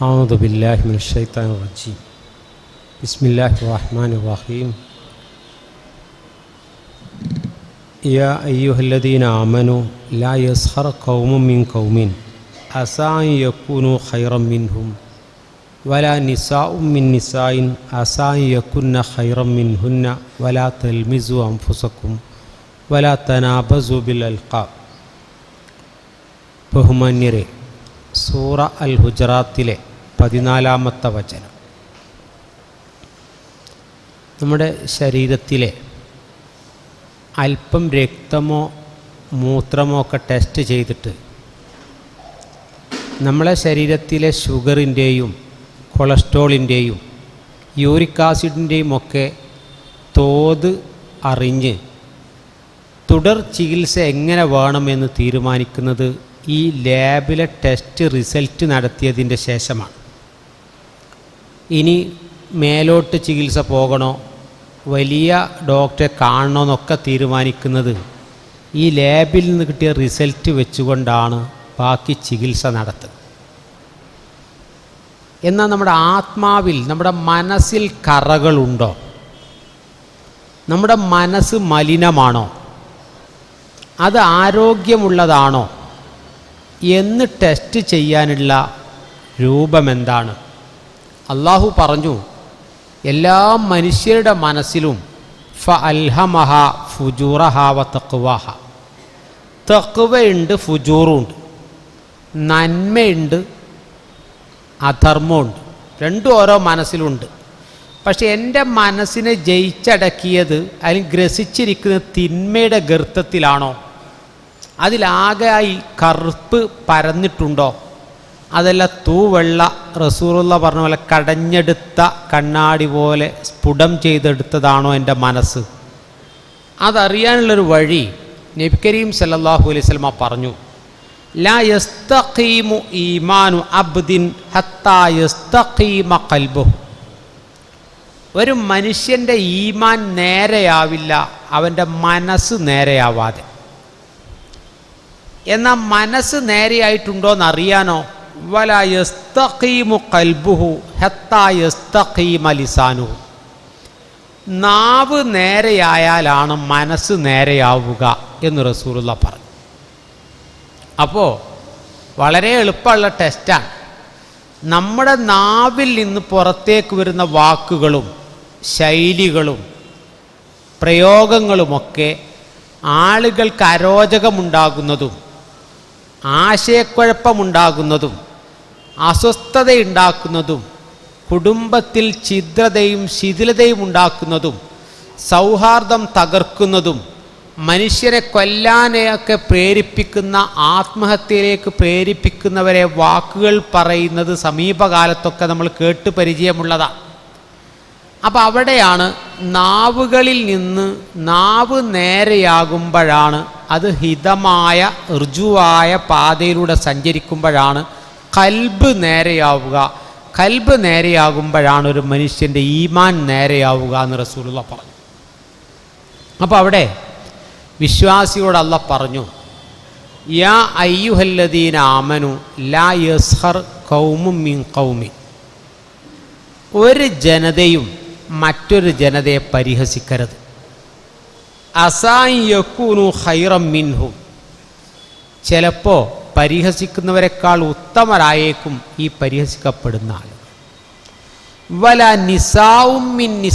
أعوذ بالله من الشيطان الرجيم بسم الله الرحمن الرحيم يا أيها الذين آمنوا لا يسخر قوم من قوم عسى أن يكونوا خيرا منهم ولا نساء من نساء عسى أن يكن خيرا منهن ولا تلمزوا أنفسكم ولا تنابزوا بالألقاب ബഹുമാന്യരെ സൂറ അൽ ഹുജറാത്തിലെ പതിനാലാമത്തെ വചനം. നമ്മുടെ ശരീരത്തിലെ അല്പം രക്തമോ മൂത്രമോ ഒക്കെ ടെസ്റ്റ് ചെയ്തിട്ട് നമ്മളെ ശരീരത്തിലെ ഷുഗറിന്റെയും കൊളസ്ട്രോളിന്റെയും യൂറിക് ആസിഡിന്റെയും ഒക്കെ തോത് അറിഞ്ഞ് തുടർ ചികിത്സ എങ്ങനെ വേണമെന്ന് തീരുമാനിക്കുന്നത് ഈ ലാബിലെ ടെസ്റ്റ് റിസൾട്ട് നടത്തിയതിന്റെ ശേഷമാണ്. ഇനി മേലോട്ട് ചികിത്സ പോകണോ? വലിയ ഡോക്ടറെ കാണണോ എന്നൊക്കെ തീരുമാനിക്കുന്നത്. ഈ ലാബിൽ നിന്ന് കിട്ടിയ റിസൾട്ട് വെച്ചുകൊണ്ടാണ് ബാക്കി ചികിത്സ നടത്തുന്നത് എന്നാൽ നമ്മുടെ ആത്മാവിൽ നമ്മുടെ മനസ്സിൽ കറകളുണ്ടോ? നമ്മുടെ മനസ്സ് മലിനമാണോ? അത് ആരോഗ്യമുള്ളതാണോ? എന്ന് ടെസ്റ്റ് ചെയ്യാനുള്ള രൂപമെന്താണ്? അള്ളാഹു പറഞ്ഞു എല്ലാ മനുഷ്യരുടെ മനസ്സിലും ഫ അൽഹമഹ ഫുജൂറഹാവ തക്കുവാഹ തക്കുവയുണ്ട് ഫുജൂറുണ്ട്. നന്മയുണ്ട് അധർമ്മമുണ്ട്. രണ്ടും ഓരോ മനസ്സിലുണ്ട്. പക്ഷേ എന്റെ മനസ്സിനെ ജയിച്ചടക്കിയത് അല്ലെങ്കിൽ ഗ്രസിച്ചിരിക്കുന്ന തിന്മയുടെ ഗർത്തത്തിലാണോ? അതിലാകെയായി കറുപ്പ് പരന്നിട്ടുണ്ടോ? അതല്ല തൂവെള്ള റസൂറുള്ള പറഞ്ഞ പോലെ കടഞ്ഞെടുത്ത കണ്ണാടി പോലെ സ്ഫുടം ചെയ്തെടുത്തതാണോ എന്റെ മനസ്സ്? അതറിയാനുള്ളൊരു വഴി നബി കരീം സല്ലല്ലാഹു അലൈഹി സ്വലമ പറഞ്ഞു ലാ ഈമാനു അബ്ദിൻ ഹത്താ ഒരു മനുഷ്യന്റെ ഈമാൻ നേരെയാവില്ല അവന്റെ മനസ്സ് നേരെയാവാതെ. എന്നാൽ മനസ്സ് നേരെയായിട്ടുണ്ടോ എന്നറിയാനോ നാവ് നേരെയായാലാണ് മനസ്സ് നേരെയാവുക എന്ന് റസൂറുള്ള പറഞ്ഞു. അപ്പോൾ വളരെ എളുപ്പമുള്ള ടെസ്റ്റാണ്. നമ്മുടെ നാവിൽ നിന്ന് പുറത്തേക്ക് വരുന്ന വാക്കുകളും ശൈലികളും പ്രയോഗങ്ങളുമൊക്കെ ആളുകൾക്ക് അരോചകമുണ്ടാകുന്നതും ആശയക്കുഴപ്പമുണ്ടാകുന്നതും അസ്വസ്ഥതയുണ്ടാക്കുന്നതും കുടുംബത്തിൽ ഛിദ്രതയും ശിഥിലതയും ഉണ്ടാക്കുന്നതും സൗഹാർദ്ദം തകർക്കുന്നതും മനുഷ്യരെ കൊല്ലാനെയൊക്കെ പ്രേരിപ്പിക്കുന്ന ആത്മഹത്യയിലേക്ക് പ്രേരിപ്പിക്കുന്നവരെ വാക്കുകൾ പറയുന്നത് സമീപകാലത്തൊക്കെ നമ്മൾ കേട്ട് പരിചയമുള്ളതാണ് അപ്പോൾ അവിടെയാണ് നാവുകളിൽ നിന്ന് നാവ് നേരെയാകുമ്പോഴാണ് അത് ഹിതമായ ഋജുവായ പാതയിലൂടെ സഞ്ചരിക്കുമ്പോഴാണ് കൽബ് നേരെയാവുക. കൽബ് നേരെയാകുമ്പോഴാണ് ഒരു മനുഷ്യന്റെ ഈമാൻ നേരെയാവുക എന്ന് റസൂലുള്ള പറഞ്ഞു. അപ്പോൾ അവിടെ വിശ്വാസിയോട് അല്ല പറഞ്ഞു യാ അയ്യുഹല്ലദീന ആമനു ലാ യസ്ഹർ കൗമും മിൻ കൗമി ഒരു ജനതയും മറ്റൊരു ജനതയെ പരിഹസിക്കരുത്. അസായിയക്കൂനു ഹൈറം മിൻഹും. ചിലപ്പോൾ പരിഹസിക്കുന്നവരെക്കാൾ ഉത്തമരായേക്കും ഈ പരിഹസിക്കപ്പെടുന്ന ആൾ വല നിസാവും മിൻ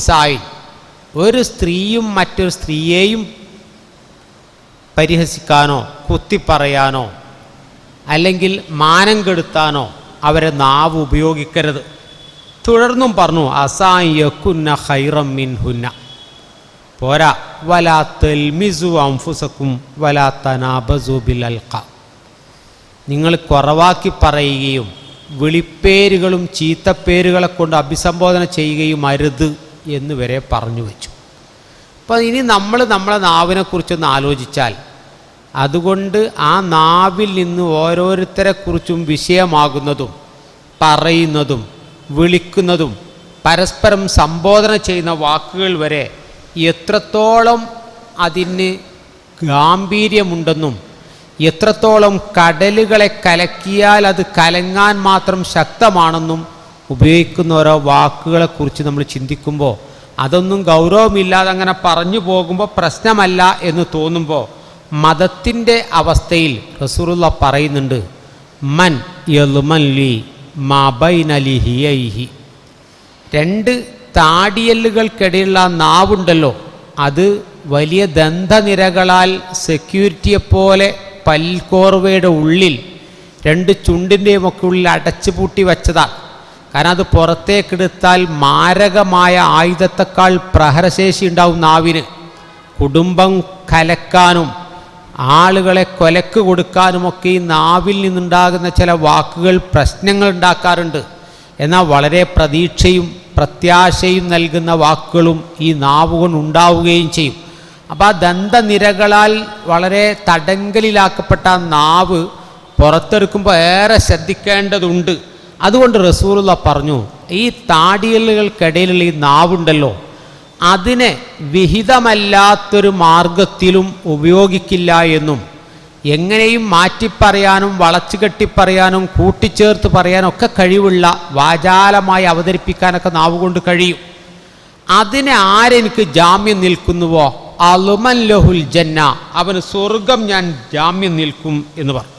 ഒരു സ്ത്രീയും മറ്റൊരു സ്ത്രീയെയും പരിഹസിക്കാനോ കുത്തിപ്പറയാനോ അല്ലെങ്കിൽ മാനം കെടുത്താനോ അവരെ നാവ് ഉപയോഗിക്കരുത്. തുടർന്നും പറഞ്ഞു അസായക്കുന്ന ഹൈറം മിൻ ഹുന്ന പോരാ വലാ തെൽമിസു അംഫുസക്കും വലാ തനാബസു ബിൽ അൽക്ക നിങ്ങൾ കുറവാക്കി പറയുകയും വിളിപ്പേരുകളും ചീത്തപ്പേരുകളെ കൊണ്ട് അഭിസംബോധന ചെയ്യുകയും അരുത് എന്ന് വരെ പറഞ്ഞു വെച്ചു. അപ്പോൾ ഇനി നമ്മൾ നമ്മളെ നാവിനെക്കുറിച്ചൊന്ന് ആലോചിച്ചാൽ അതുകൊണ്ട് ആ നാവിൽ നിന്ന് ഓരോരുത്തരെക്കുറിച്ചും വിഷയമാകുന്നതും പറയുന്നതും വിളിക്കുന്നതും പരസ്പരം സംബോധന ചെയ്യുന്ന വാക്കുകൾ വരെ എത്രത്തോളം അതിന് ഗാംഭീര്യമുണ്ടെന്നും എത്രത്തോളം കടലുകളെ കലക്കിയാൽ അത് കലങ്ങാൻ മാത്രം ശക്തമാണെന്നും ഉപയോഗിക്കുന്ന ഓരോ വാക്കുകളെക്കുറിച്ച് നമ്മൾ ചിന്തിക്കുമ്പോൾ അതൊന്നും ഗൗരവമില്ലാതെ അങ്ങനെ പറഞ്ഞു പോകുമ്പോൾ പ്രശ്നമല്ല എന്ന് തോന്നുമ്പോൾ മതത്തിന്റെ അവസ്ഥയിൽ റസൂറുള്ള പറയുന്നുണ്ട് മൻ യലുമൻ ലി മബൈനലിഹിയൈഹി രണ്ട് താടിയല്ലുകൾക്കിടയിലുള്ള നാവുണ്ടല്ലോ അത് വലിയ ദന്തനിരകളാൽ സെക്യൂരിറ്റിയെപ്പോലെ പൽക്കോർവയുടെ ഉള്ളിൽ രണ്ട് ചുണ്ടിന്റെയും ഒക്കെ ഉള്ളിൽ അടച്ചു പൂട്ടി വച്ചതാ. കാരണം അത് പുറത്തേക്കെടുത്താൽ മാരകമായ ആയുധത്തെക്കാൾ പ്രഹരശേഷി ഉണ്ടാവും നാവിന്. കുടുംബം കലക്കാനും ആളുകളെ കൊലക്ക് കൊടുക്കാനുമൊക്കെ ഈ നാവിൽ നിന്നുണ്ടാകുന്ന ചില വാക്കുകൾ പ്രശ്നങ്ങൾ ഉണ്ടാക്കാറുണ്ട്. എന്നാൽ വളരെ പ്രതീക്ഷയും പ്രത്യാശയും നൽകുന്ന വാക്കുകളും ഈ നാവ് കൊണ്ട് ഉണ്ടാവുകയും ചെയ്യും. അപ്പോൾ ആ ദന്തനിരകളാൽ വളരെ തടങ്കലിലാക്കപ്പെട്ട നാവ് പുറത്തെടുക്കുമ്പോൾ ഏറെ ശ്രദ്ധിക്കേണ്ടതുണ്ട്. അതുകൊണ്ട് റസൂറുള്ള പറഞ്ഞു ഈ താടിയലുകൾക്കിടയിലുള്ള ഈ നാവുണ്ടല്ലോ അതിനെ വിഹിതമല്ലാത്തൊരു മാർഗത്തിലും ഉപയോഗിക്കില്ല എന്നും എങ്ങനെയും മാറ്റിപ്പറയാനും വളച്ചു കെട്ടിപ്പറയാനും കൂട്ടിച്ചേർത്ത് പറയാനും ഒക്കെ കഴിവുള്ള വാചാലമായി അവതരിപ്പിക്കാനൊക്കെ നാവുകൊണ്ട് കഴിയും. അതിനെ ആരെനിക്ക് ജാമ്യം നിൽക്കുന്നുവോ? അലുമൻ ലഹുൽ ജന്ന അവന് സ്വർഗം ഞാൻ ജാമ്യം നിൽക്കും എന്ന് പറഞ്ഞു.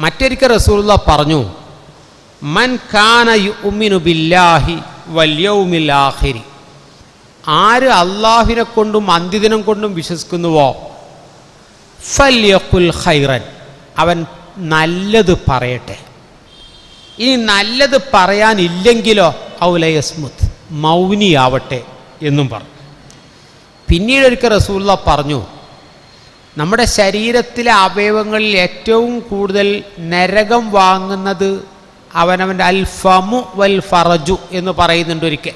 മറ്റൊരിക്കൽ റസൂലുള്ള പറഞ്ഞു മൻ കാന യുമിനു ബില്ലാഹി വല്യവുമിൽ ആഖിരി. ആര് അള്ളാഹിനെ കൊണ്ടും അന്ത്യദിനം കൊണ്ടും വിശ്വസിക്കുന്നുവോ? ഫല്യഖുൽ ഖൈറൻ. അവൻ നല്ലത് പറയട്ടെ. ഇനി നല്ലത് പറയാനില്ലെങ്കിലോ? ഔലയസ്മുത്ത് മൗനിയാവട്ടെ എന്നും പറഞ്ഞു. പിന്നീട് ഒരിക്കൽ റസൂള്ള പറഞ്ഞു നമ്മുടെ ശരീരത്തിലെ അവയവങ്ങളിൽ ഏറ്റവും കൂടുതൽ നരകം വാങ്ങുന്നത് അവനവന്റെ അൽഫമു വൽ ഫറജു എന്ന് പറയുന്നുണ്ട് ഒരിക്കൽ.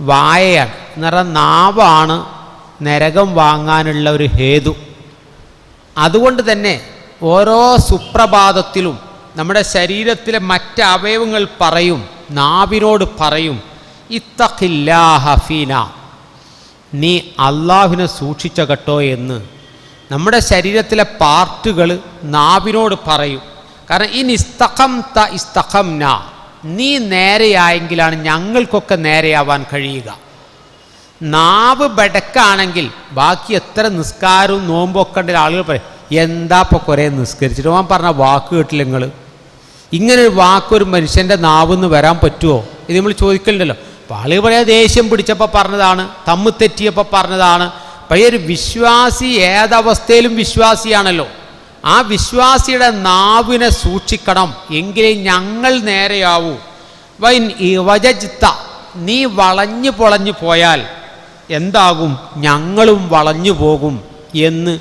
വായയാണ്. നിറ നാവാണ് നരകം വാങ്ങാനുള്ള ഒരു ഹേതു. അതുകൊണ്ട് തന്നെ ഓരോ സുപ്രഭാതത്തിലും നമ്മുടെ ശരീരത്തിലെ മറ്റ് അവയവങ്ങൾ പറയും നാവിനോട് പറയും ഇത്തഖില്ലാ ഹഫീന നീ അള്ളാഹുവിനെ സൂക്ഷിച്ച കേട്ടോ എന്ന്. നമ്മുടെ ശരീരത്തിലെ പാർട്ടുകൾ നാവിനോട് പറയും. കാരണം ഈ നിസ്തഖം ത ഇസ്തഖം ന നീ നേരെയായെങ്കിലാണ് ഞങ്ങൾക്കൊക്കെ നേരെയാവാൻ കഴിയുക. നാവ് ബടക്കാണെങ്കിൽ ബാക്കി എത്ര നിസ്കാരവും നോമ്പൊക്കെ ആളുകൾ പറയും എന്താ ഇപ്പോൾ കുറേ നിസ്കരിച്ചിട്ട്? അവൻ പറഞ്ഞ വാക്ക് കേട്ടില്ല നിങ്ങൾ ഇങ്ങനൊരു വാക്കൊരു മനുഷ്യന്റെ നാവെന്ന് വരാൻ പറ്റുമോ ഇത് നമ്മൾ ചോദിക്കലുണ്ടല്ലോ. അപ്പോൾ ആളുകൾ പറയാ ദേഷ്യം പിടിച്ചപ്പോൾ പറഞ്ഞതാണ് തമ്മ് തെറ്റിയപ്പോൾ പറഞ്ഞതാണ്. പക്ഷേ ഒരു വിശ്വാസി ഏതവസ്ഥയിലും വിശ്വാസിയാണല്ലോ. ആ വിശ്വാസിയുടെ നാവിനെ സൂക്ഷിക്കണം എങ്കിലേ ഞങ്ങൾ നേരെയാവൂ. വൈൻ വജജിത്ത നീ വളഞ്ഞു പൊളഞ്ഞു പോയാൽ എന്താകും? ഞങ്ങളും വളഞ്ഞു പോകും എന്ന്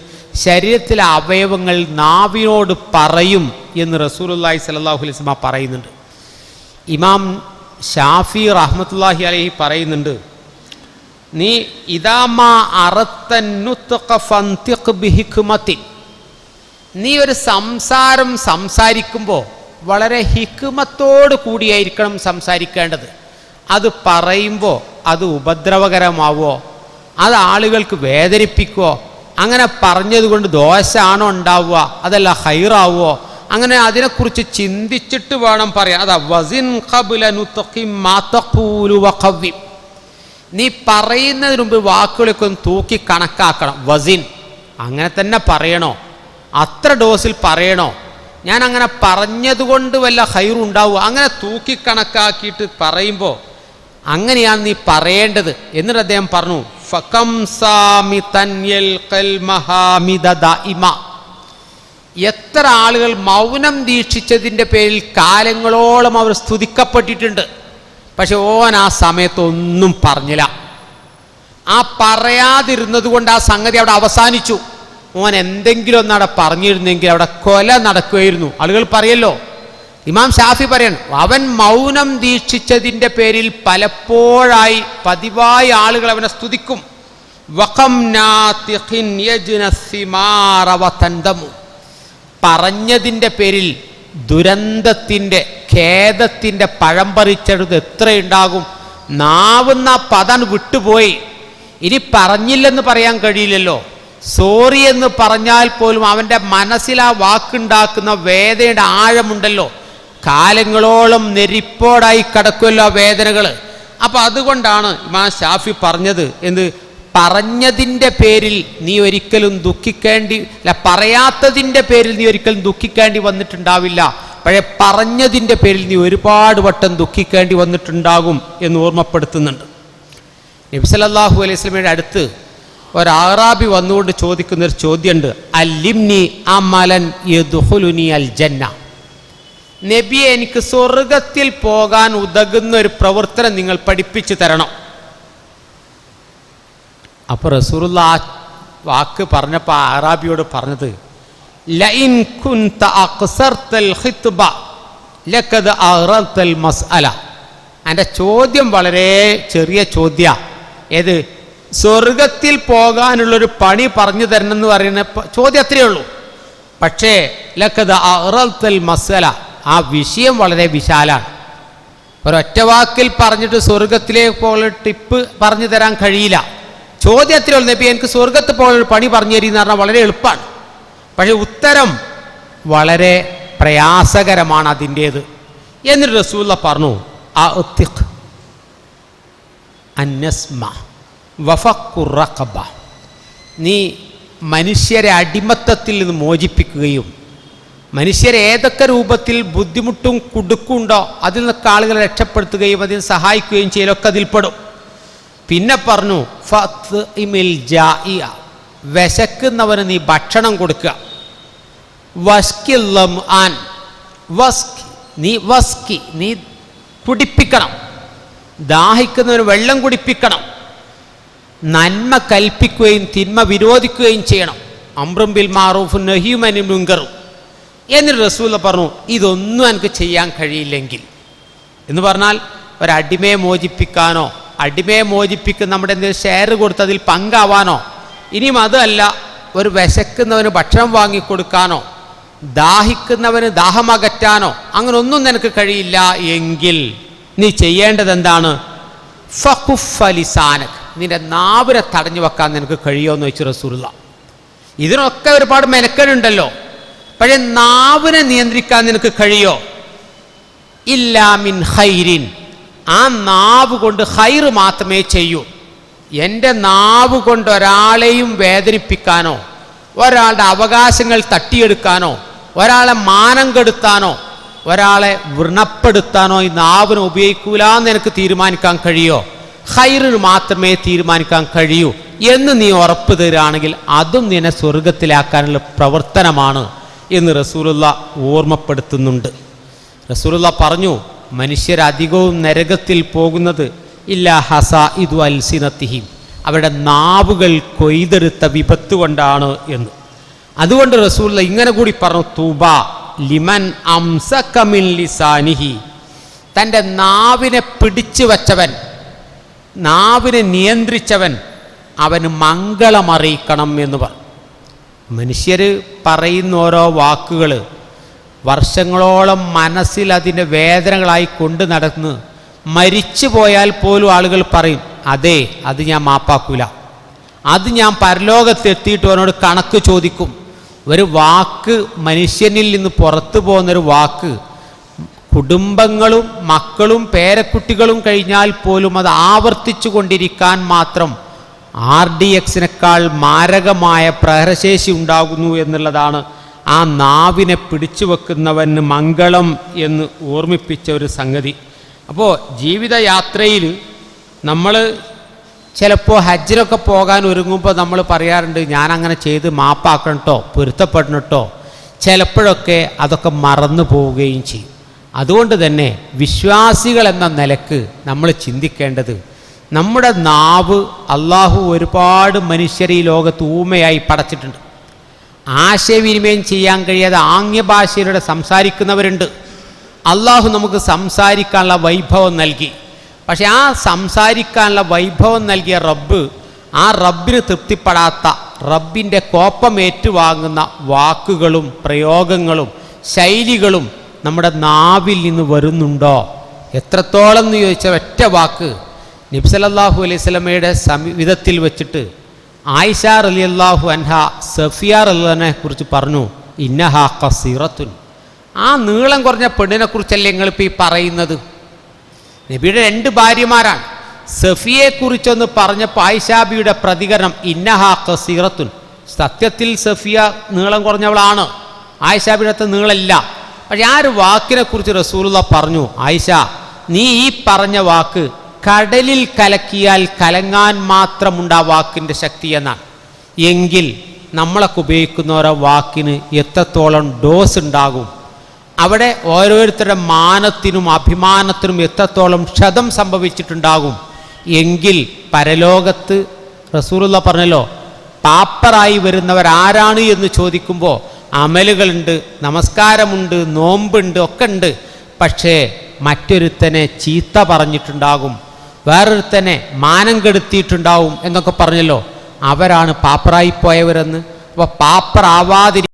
ശരീരത്തിലെ അവയവങ്ങൾ നാവിനോട് പറയും എന്ന് റസൂലുല്ലാഹി സലാഹുലിസ്മ പറയുന്നുണ്ട്. ഇമാം ഷാഫി റഹ്മത്തുല്ലാഹി അലഹി പറയുന്നുണ്ട് നീ ഇതാമാ നീ ഒരു സംസാരം സംസാരിക്കുമ്പോൾ വളരെ ഹിക്കുമത്തോട് കൂടിയായിരിക്കണം സംസാരിക്കേണ്ടത്. അത് പറയുമ്പോൾ അത് ഉപദ്രവകരമാവോ? അത് ആളുകൾക്ക് വേദനിപ്പിക്കുമോ അങ്ങനെ പറഞ്ഞതുകൊണ്ട് ദോഷമാണോ ഉണ്ടാവുക? അതല്ല ഹൈറാവോ അങ്ങനെ അതിനെക്കുറിച്ച് ചിന്തിച്ചിട്ട് വേണം പറയാൻ. അതാ വസിൻ ഖബുലു നീ പറയുന്നതിന് മുമ്പ് വാക്കുകളൊക്കെ ഒന്ന് തൂക്കി കണക്കാക്കണം. വസിൻ അങ്ങനെ തന്നെ പറയണോ? അത്ര ഡോസിൽ പറയണോ? ഞാൻ അങ്ങനെ പറഞ്ഞതുകൊണ്ട് വല്ല ഹൈറുണ്ടാവുക അങ്ങനെ തൂക്കി കണക്കാക്കിയിട്ട് പറയുമ്പോൾ അങ്ങനെയാണ് നീ പറയേണ്ടത്. എന്നിട്ട് അദ്ദേഹം പറഞ്ഞു ഫകം സാമി തന്യൽ കൽ ദാഇമ. എത്ര ആളുകൾ മൗനം ദീക്ഷിച്ചതിന്റെ പേരിൽ കാലങ്ങളോളം അവർ സ്തുതിക്കപ്പെട്ടിട്ടുണ്ട്. പക്ഷെ ഓൻ ആ സമയത്തൊന്നും പറഞ്ഞില്ല. ആ പറയാതിരുന്നത് കൊണ്ട് ആ സംഗതി അവിടെ അവസാനിച്ചു. ഓൻ എന്തെങ്കിലും ഒന്ന് അവിടെ പറഞ്ഞിരുന്നെങ്കിൽ അവിടെ കൊല നടക്കുമായിരുന്നു ആളുകൾ പറയല്ലോ ഇമാം ഷാഫി പറയണം അവൻ മൗനം ദീക്ഷിച്ചതിന്റെ പേരിൽ പലപ്പോഴായി പതിവായി ആളുകൾ അവനെ സ്തുതിക്കും. വഖംനാതിഖിൻ യജ്നസ്സിമാറ വതന്തമു. പറഞ്ഞതിന്റെ പേരിൽ ദുരന്തത്തിന്റെ ഖേദത്തിന്റെ പഴം പറിച്ചെടുത്ത് എത്രയുണ്ടാകും? നാവുന്ന പദം വിട്ടുപോയി. ഇനി പറഞ്ഞില്ലെന്ന് പറയാൻ കഴിയില്ലല്ലോ. സോറി എന്ന് പറഞ്ഞാൽ പോലും അവന്റെ മനസ്സിൽ ആ വാക്കുണ്ടാക്കുന്ന വേദനയുടെ ആഴമുണ്ടല്ലോ. കാലങ്ങളോളം നെരിപ്പോടായി കിടക്കുമല്ലോ ആ വേദനകൾ അപ്പം അതുകൊണ്ടാണ് ഇമാ ഷാഫി പറഞ്ഞത് എന്ത്? പറഞ്ഞതിന്റെ പേരിൽ നീ ഒരിക്കലും ദുഃഖിക്കേണ്ടി അല്ല പറയാത്തതിന്റെ പേരിൽ നീ ഒരിക്കലും ദുഃഖിക്കേണ്ടി വന്നിട്ടുണ്ടാവില്ല. പക്ഷേ പറഞ്ഞതിന്റെ പേരിൽ നീ ഒരുപാട് വട്ടം ദുഃഖിക്കേണ്ടി വന്നിട്ടുണ്ടാകും എന്ന് ഓർമ്മപ്പെടുത്തുന്നുണ്ട്. നബ്സലല്ലാഹു അലൈഹി സ്വലമിയുടെ അടുത്ത് ഒരാറാബി വന്നുകൊണ്ട് ചോദിക്കുന്ന ഒരു ചോദ്യമുണ്ട്. അല്ലിംനി അമലൻ യദ്ഖുലുനി അൽ ജന്ന നബിയെ എനിക്ക് സ്വർഗത്തിൽ പോകാൻ ഉതകുന്ന ഒരു പ്രവർത്തനം നിങ്ങൾ പഠിപ്പിച്ചു തരണം. അപ്പോൾ റസൂറുള്ള ആ വാക്ക് പറഞ്ഞപ്പോൾ അറാബിയോട് പറഞ്ഞത് ലൈൻ മസ്അല. എന്റെ ചോദ്യം വളരെ ചെറിയ ചോദ്യ. ഏത്? സ്വർഗത്തിൽ പോകാനുള്ളൊരു പണി പറഞ്ഞു തരണം എന്ന് പറയുന്ന ചോദ്യം അത്രയേ ഉള്ളൂ. പക്ഷേ ലക്കത് അറത്തൽ മസ്അല ആ വിഷയം വളരെ വിശാലാണ്. ഒരൊറ്റ വാക്കിൽ പറഞ്ഞിട്ട് സ്വർഗത്തിലേക്ക് പോലെ ടിപ്പ് പറഞ്ഞു തരാൻ കഴിയില്ല. ചോദ്യത്തിൽ നബി എനിക്ക് സ്വർഗത്ത് പോകാനൊരു പണി പറഞ്ഞു തരീന്ന് പറഞ്ഞാൽ വളരെ എളുപ്പമാണ്. പക്ഷേ ഉത്തരം വളരെ പ്രയാസകരമാണ് അതിന്റേത്. എന്നിട്ട് റസൂല്ല പറഞ്ഞു ആ ഒത്തിഖ് അന്നസ്മ വഫക്കുറഖബ നീ മനുഷ്യരെ അടിമത്തത്തിൽ നിന്ന് മോചിപ്പിക്കുകയും മനുഷ്യരെ ഏതൊക്കെ രൂപത്തിൽ ബുദ്ധിമുട്ടും കുടുക്കുണ്ടോ അതിൽ നിന്നൊക്കെ ആളുകളെ രക്ഷപ്പെടുത്തുകയും അതിന് സഹായിക്കുകയും ചെയ്യലൊക്കെ അതിൽപ്പെടും. പിന്നെ പറഞ്ഞു ഫത്ത് ഇമിൽ ജാഇയ. വിശക്കുന്നവന് നീ ഭക്ഷണം കൊടുക്കുക. വസ്കിൽ ആൻ. വസ്കി. നീ വസ്കി. നീ കുടിപ്പിക്കണം. ദാഹിക്കുന്നവന് വെള്ളം കുടിപ്പിക്കണം. നന്മ കൽപ്പിക്കുകയും തിന്മ വിരോധിക്കുകയും ചെയ്യണം. അമ്രും ബിൽ മാറൂഫ് നഹിയുമനും മുങ്കറും എന്നിട്ട് റസൂല പറഞ്ഞു ഇതൊന്നും എനിക്ക് ചെയ്യാൻ കഴിയില്ലെങ്കിൽ. എന്ന് പറഞ്ഞാൽ ഒരടിമയെ മോചിപ്പിക്കാനോ അടിമയെ മോചിപ്പിക്കുന്ന നമ്മുടെ എന്തെങ്കിലും ഷെയർ കൊടുത്തതിൽ പങ്കാവാനോ? ഇനിയും അതല്ല ഒരു വിശക്കുന്നവന് ഭക്ഷണം വാങ്ങിക്കൊടുക്കാനോ ദാഹിക്കുന്നവന് ദാഹമകറ്റാനോ അങ്ങനെ ഒന്നും നിനക്ക് കഴിയില്ല എങ്കിൽ നീ ചെയ്യേണ്ടത് എന്താണ്? ഫഖുഫലിസാനക് നിന്റെ നാവിനെ തടഞ്ഞു വെക്കാൻ നിനക്ക് കഴിയുമോ ചോദിച്ചു റസൂലുള്ള. ഇതിനൊക്കെ ഒരുപാട് മെനക്കെടുണ്ടല്ലോ. പക്ഷേ നാവിനെ നിയന്ത്രിക്കാൻ നിനക്ക് കഴിയോ? ഇല്ലാമിൻ ഹൈരിൻ ആ നാവ് കൊണ്ട് ഹൈറ് മാത്രമേ ചെയ്യൂ. എന്റെ നാവ് കൊണ്ട് ഒരാളെയും വേദനിപ്പിക്കാനോ ഒരാളുടെ അവകാശങ്ങൾ തട്ടിയെടുക്കാനോ ഒരാളെ മാനം കെടുത്താനോ ഒരാളെ വൃണപ്പെടുത്താനോ ഈ നാവിനെ ഉപയോഗിക്കൂല എന്ന് എനിക്ക് തീരുമാനിക്കാൻ കഴിയോ? ഹൈറിന് മാത്രമേ തീരുമാനിക്കാൻ കഴിയൂ എന്ന് നീ ഉറപ്പ് തരികയാണെങ്കിൽ അതും നിന്നെ സ്വർഗത്തിലാക്കാനുള്ള പ്രവർത്തനമാണ് എന്ന് റസൂലുള്ള ഓർമ്മപ്പെടുത്തുന്നുണ്ട്. റസൂലുള്ള പറഞ്ഞു മനുഷ്യരധികവും നരകത്തിൽ പോകുന്നത് ഇല്ല ഹസ ഇതു അൽസിനത്തിഹിം. അവരുടെ നാവുകൾ കൊയ്തെടുത്ത വിപത്ത് കൊണ്ടാണ് എന്ന്. അതുകൊണ്ട് റസൂലുള്ള ഇങ്ങനെ കൂടി പറഞ്ഞു തൂബ ലിമൻ അംസക്കമിൻ ലിസാനിഹി. തന്റെ നാവിനെ പിടിച്ചു വച്ചവൻ നാവിനെ നിയന്ത്രിച്ചവൻ അവന് മംഗളമറിയിക്കണം എന്ന് പറഞ്ഞു. മനുഷ്യർ പറയുന്ന ഓരോ വാക്കുകൾ വർഷങ്ങളോളം മനസ്സിൽ അതിന്റെ വേദനകളായി കൊണ്ട് നടന്ന് മരിച്ചു പോയാൽ പോലും ആളുകൾ പറയും അതെ അത് ഞാൻ മാപ്പാക്കൂല. അത് ഞാൻ പരലോകത്തെത്തിയിട്ട് അവനോട് കണക്ക് ചോദിക്കും. ഒരു വാക്ക് മനുഷ്യനിൽ നിന്ന് പുറത്തു പോകുന്നൊരു വാക്ക്. കുടുംബങ്ങളും മക്കളും പേരക്കുട്ടികളും കഴിഞ്ഞാൽ പോലും അത് ആവർത്തിച്ചു കൊണ്ടിരിക്കാൻ മാത്രം ആർ ഡി എക്സിനേക്കാൾ മാരകമായ പ്രഹരശേഷി ഉണ്ടാകുന്നു എന്നുള്ളതാണ് ആ നാവിനെ പിടിച്ചു വെക്കുന്നവന് മംഗളം എന്ന് ഓർമ്മിപ്പിച്ച ഒരു സംഗതി. അപ്പോൾ ജീവിതയാത്രയിൽ നമ്മൾ ചിലപ്പോൾ ഹജ്ജിലൊക്കെ പോകാൻ ഒരുങ്ങുമ്പോൾ നമ്മൾ പറയാറുണ്ട് ഞാനങ്ങനെ ചെയ്ത് മാപ്പാക്കണം കേട്ടോ പൊരുത്തപ്പെടണം കേട്ടോ ചിലപ്പോഴൊക്കെ അതൊക്കെ മറന്നു പോവുകയും ചെയ്യും. അതുകൊണ്ട് തന്നെ വിശ്വാസികൾ എന്ന നിലയ്ക്ക് നമ്മൾ ചിന്തിക്കേണ്ടത് നമ്മുടെ നാവ് അള്ളാഹു ഒരുപാട് മനുഷ്യരെ ഈ ലോകത്ത് ഊമയായി പടച്ചിട്ടുണ്ട്. ആശയവിനിമയം ചെയ്യാൻ കഴിയാതെ ആംഗ്യഭാഷയിലൂടെ സംസാരിക്കുന്നവരുണ്ട്. അള്ളാഹു നമുക്ക് സംസാരിക്കാനുള്ള വൈഭവം നൽകി. പക്ഷെ ആ സംസാരിക്കാനുള്ള വൈഭവം നൽകിയ റബ്ബ് ആ റബ്ബിന് തൃപ്തിപ്പെടാത്ത റബ്ബിന്റെ കോപ്പം ഏറ്റുവാങ്ങുന്ന വാക്കുകളും പ്രയോഗങ്ങളും ശൈലികളും നമ്മുടെ നാവിൽ നിന്ന് വരുന്നുണ്ടോ? എത്രത്തോളം എന്ന് ചോദിച്ച ഒറ്റ വാക്ക്. നബ്സലല്ലാഹു അലൈഹി സ്വലമയുടെ സംവിധത്തിൽ വെച്ചിട്ട് ആയിഷ അള്ളാഹു അൻഹ സഫിയ റലിനെ കുറിച്ച് പറഞ്ഞു ഇന്നഹ കസീറത്തുൻ ആ നീളം കുറഞ്ഞ പെണ്ണിനെ കുറിച്ചല്ലേ നിങ്ങളിപ്പോൾ ഈ പറയുന്നത്? നബിയുടെ രണ്ട് ഭാര്യമാരാണ്. സഫിയെ കുറിച്ചൊന്ന് പറഞ്ഞപ്പോൾ ആയിഷാബിയുടെ പ്രതികരണം ഇന്നഹ കസീറത്തുൻ സത്യത്തിൽ സഫിയ നീളം കുറഞ്ഞവളാണ്. ആയിഷാബിയുടെ അത്ര നീളമില്ല. പക്ഷെ ആ ഒരു വാക്കിനെ കുറിച്ച് റസൂലുള്ള പറഞ്ഞു ആയിഷ നീ ഈ പറഞ്ഞ വാക്ക് കടലിൽ കലക്കിയാൽ കലങ്ങാൻ മാത്രമുണ്ട് ആ വാക്കിന്റെ ശക്തി എന്നാണ്. എങ്കിൽ നമ്മളൊക്കെ ഉപയോഗിക്കുന്ന ഓരോ വാക്കിന് എത്രത്തോളം ഡോസ് ഉണ്ടാകും? അവിടെ ഓരോരുത്തരുടെ മാനത്തിനും അഭിമാനത്തിനും എത്രത്തോളം ക്ഷതം സംഭവിച്ചിട്ടുണ്ടാകും? എങ്കിൽ പരലോകത്ത് റസൂലുള്ള പറഞ്ഞല്ലോ പാപ്പറായി വരുന്നവരാരാണ് എന്ന് ചോദിക്കുമ്പോൾ അമലുകളുണ്ട് നമസ്കാരമുണ്ട് നോമ്പുണ്ട് ഒക്കെ ഉണ്ട് പക്ഷേ മറ്റൊരുത്തനെ ചീത്ത പറഞ്ഞിട്ടുണ്ടാകും. വേറൊരുത്തനെ മാനം കെടുത്തിയിട്ടുണ്ടാവും എന്നൊക്കെ പറഞ്ഞല്ലോ. അവരാണ് പാപ്പറായി പോയവരെന്ന്. അപ്പോൾ പാപ്പറാവാതിരി